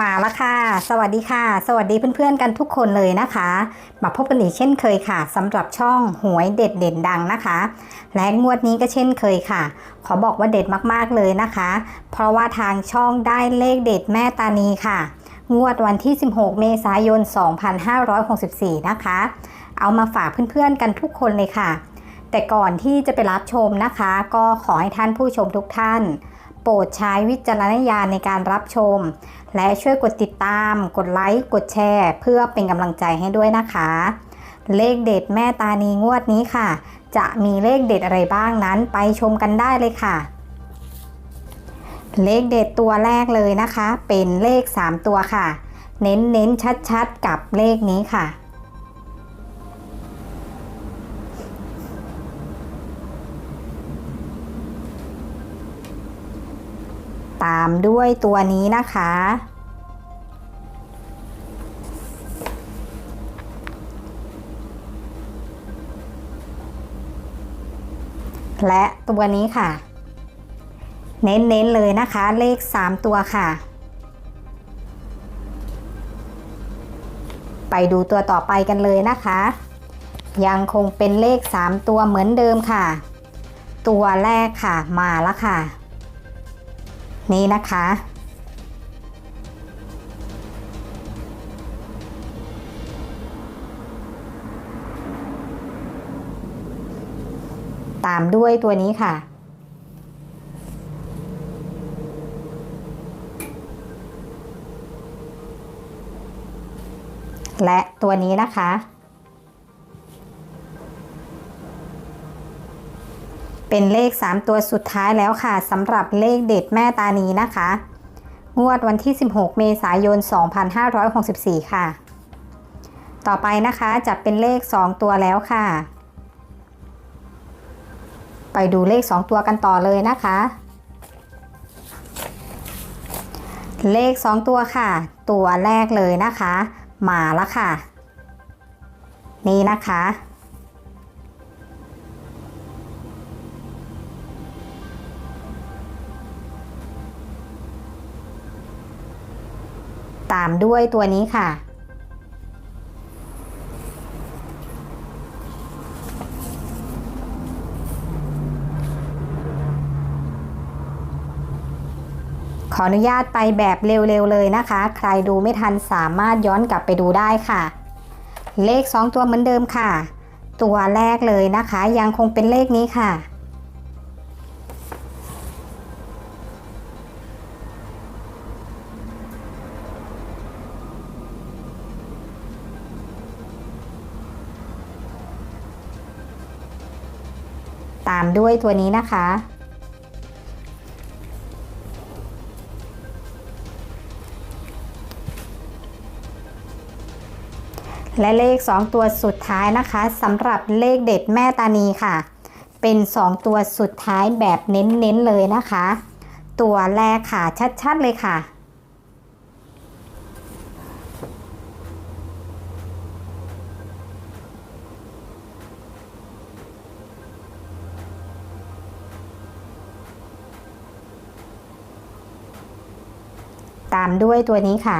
มาแล้วค่ะ สวัสดีค่ะ สวัสดีเพื่อนๆกันทุกคนเลยนะคะ มาพบกันอีกเช่นเคยค่ะสำหรับช่องหวยเด็ดเด่นดังนะคะ และงวดนี้ก็เช่นเคยค่ะ ขอบอกว่าเด็ดมากๆเลยนะคะ เพราะว่าทางช่องได้เลขเด็ดแม่ตานีค่ะ งวดวันที่ 16 เมษายน 2564 นะคะ เอามาฝากเพื่อนๆกันทุกคนเลยค่ะ แต่ก่อนที่จะไปรับชมนะคะ ก็ขอให้ท่านผู้ชมทุกท่าน โปรดใช้วิจารณญาณในการรับชม และช่วยกดติดตาม กดไลค์ กดแชร์ เพื่อเป็นกำลังใจให้ด้วยนะคะ เลขเด็ดแม่ตานีงวดนี้ค่ะ จะมีเลขเด็ดอะไรบ้างนั้นไปชมกันได้เลยค่ะ เลขเด็ดตัวแรกเลยนะคะ เป็นเลข 3 ตัวค่ะ เน้นเน้นชัดๆ กับเลขนี้ค่ะ ตามด้วยตัวนี้นะคะ และตัวนี้ค่ะ เน้นๆเลยนะคะเลข 3 ตัวค่ะ ไปดูตัวต่อไปกันเลยนะคะ ยังคงเป็นเลข 3 ตัวเหมือนเดิมค่ะ ตัวแรกค่ะมาแล้วค่ะ นี่นะคะ ตามด้วยตัวนี้ค่ะ และตัวนี้นะคะ เป็นเลข 3 ตัวสุดท้ายแล้วค่ะสำหรับเลขเด็ดแม่ตานีนะคะ งวดวันที่ 16 เมษายน 2564 ค่ะ ต่อไปนะคะจะเป็นเลข 2 ตัวแล้วค่ะ ไปดูเลข 2 ตัวกันต่อเลยนะคะ เลข 2 ตัวค่ะ ตัวแรกเลยนะคะ มาล้วค่ะ นี่นะคะ ตามด้วยตัวนี้ค่ะ ขออนุญาตไปแบบเร็วๆเลยนะคะ ใครดูไม่ทันสามารถย้อนกลับไปดูได้ค่ะ เลข 2 ตัวเหมือนเดิมค่ะ ตัวแรกเลยนะคะ ยังคงเป็นเลขนี้ค่ะ ตามด้วยตัวนี้นะคะ และเลข 2 ตัวสุดท้ายนะคะสำหรับเลขเด็ดแม่ตานีค่ะ เป็น 2 ตัวสุดท้ายแบบเน้นๆเลยนะคะ ตัวแรกค่ะชัดๆเลยค่ะ ตามด้วยตัวนี้ค่ะ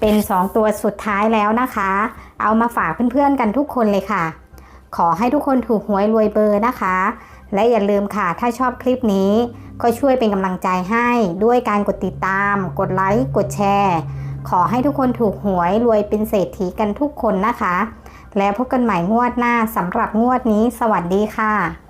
เป็น 2 ตัวสุดท้ายแล้วนะคะ เอามาฝากเพื่อนๆกันทุกคนเลยค่ะ ขอให้ทุกคนถูกหวยรวยเบอร์นะคะ และอย่าลืมค่ะถ้าชอบคลิปนี้ก็ช่วยเป็นกำลังใจให้ด้วยการกดติดตาม กดไลค์ กดแชร์ ขอให้ทุกคนถูกหวยรวยเป็นเศรษฐีกันทุกคนนะคะ แล้วพบกันใหม่งวดหน้าสำหรับงวดนี้ สวัสดีค่ะ